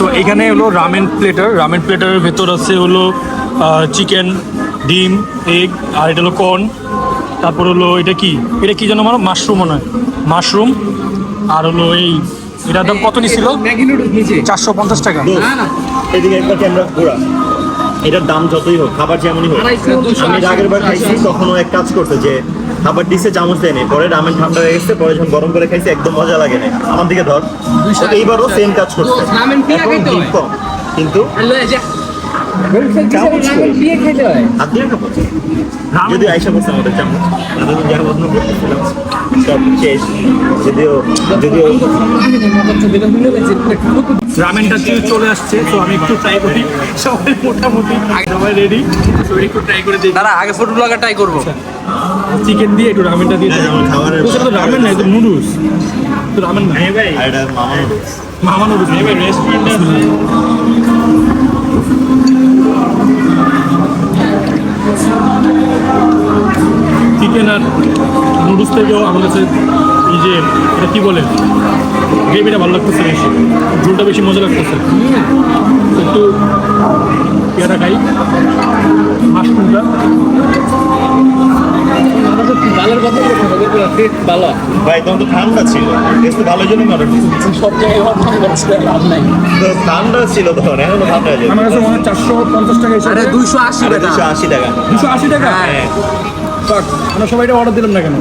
তো এখানে হলো রামেন প্লেটার রামেন প্লেটারের ভেতর আছে হলো চিকেন ডিম এগ আর এটা হলো কর্ন তারপর হলো এটা কি? এটা কি যেন আমার মাশরুম মনে হয়। মাশরুম আর হলো এই এটার দাম কত নিছিল? ম্যাগি নুডলস নিচে চারশো পঞ্চাশ টাকা। না না। এদিকে একবার ক্যামেরা ঘোরা। এটার দাম যতই হোক খাবার যেমনই হোক আমি আগের বার খাইছি দুশো আশি। তখন এক কাজ করছে যে খাবার ডিসে চামচ দেয় নেই। পরে রামেন ঠান্ডা হয়ে গেছে পরে যখন গরম করে খাইছে একদম মজা লাগে না আমার দিকে ধর এইবারও সেম কাজ করছে। এখন ডিম কম। কিন্তু হয়। যদি আইসা করছে আমাদের চামচ। এতদিন যারা বদনা করতেছিলাম সব শেষ। যদিও যদিও রামেনটা চিজ চলে আসছে তো আমি একটু ট্রাই করি। সবাই মোটামুটি সবাই রেডি তো একটু ট্রাই করে দিই দাঁড়া আগে ফুড ব্লগার ট্রাই করব। চিকেন দিয়ে একটু রামেনটা দিয়ে খাবারের তো রামেন না এটা নুডলস তো রামেন না এটা মামা নুডলস মামা নুডলস রেস্টুরেন্টে চিকেন আর নুডলস থেকেও আমার কাছে এই যে, এটা কী বলে? গ্রেভিটা ভালো লাগতেছে বেশি। ঝোলটা বেশি মজা লাগতেছে। একটু পেয়ারা খাই। মাশরুমটা। ভালো। ভাই তখন তো ঠান্ডা ছিল। টেস্ট ভালো জন্য অর্ডার সব জায়গায় লাভ নাই। তো ঠান্ডা ছিল তখন এখন ঠান্ডা আছে আমার কাছে মনে হয় চারশো পঞ্চাশ টাকা এসে দুশো আশি টাকা। দুশো আশি টাকা। দুশো আশি টাকা? হ্যাঁ। আমরা সবাই এটা অর্ডার দিলাম না কেন?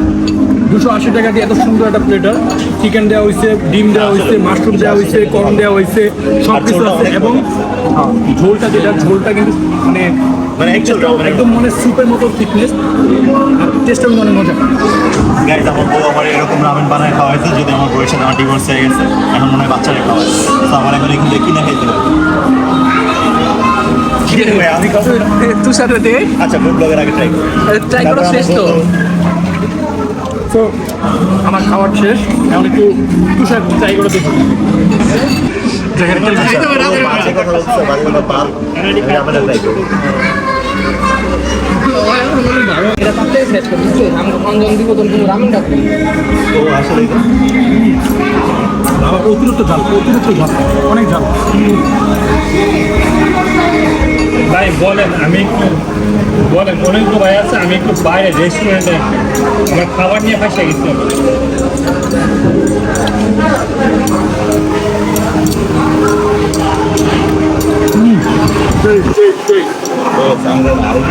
দুশো আশি টাকা দিয়ে এত সুন্দর একটা প্লেটার চিকেন দেওয়া হয়েছে ডিম দেওয়া হয়েছে মাশরুম দেওয়া হয়েছে করন দেওয়া হয়েছে সব কিছু আছে। এবং হ্যাঁ, ঝোলটা যেটা ঝোলটা কিন্তু মানে মানে একদম মানে স্যুপের মতো থিকনেস আর কিন্তু অনেক মজা গাইজ আমার বউ আমার এরকম রামেন বানায় খাওয়াইছে যদি আমার বউয়ের সাথে আমার ডিভোর্স হয়ে গেছে এখন মনে হয় বাচ্চারা খাওয়ায়। তো আমার এখন এখান কিনে খাইতে হবে। দে। আচ্ছা ফুড ব্লগের আগে ট্রাই ট্রাই করা শেষ তো। তো আমার খাওয়ার শেষ। এখন একটু তুষার ট্রাই করে দেখুন অতিরিক্ত ঝাল অতিরিক্ত ঝাল অনেক ঝাল। ভাই বলেন আমি একটু বলেন মনে তো ভাই আছে, আমি একটু বাইরে রেস্টুরেন্টে আমার খাবার নিয়ে ফাঁসে গেছি। আমরা আরও